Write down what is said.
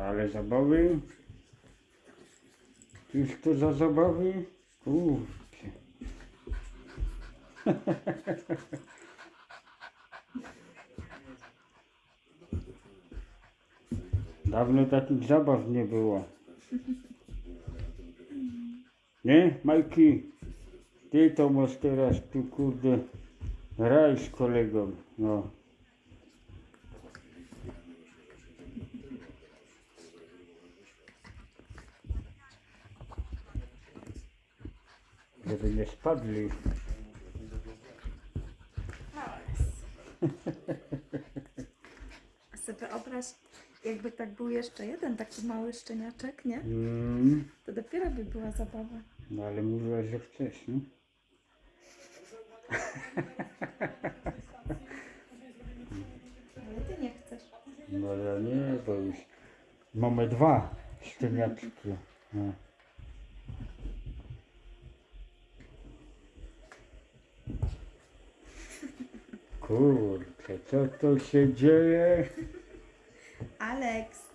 Ale zabawy? Już to za zabawy? Kurczę. Dawno takich zabaw nie było. Nie, Majki? Ty to masz teraz tu kurde raj z kolegą. No. Żeby nie spadli. A sobie wyobraź, jakby tak był jeszcze jeden taki mały szczeniaczek, nie? Mm, To dopiero by była zabawa. no ale mówiłaś, że chcesz, nie? Ale ty nie chcesz. No ja nie, bo już mamy dwa szczeniaczki. No. Kurczę, co to się dzieje? Aleks,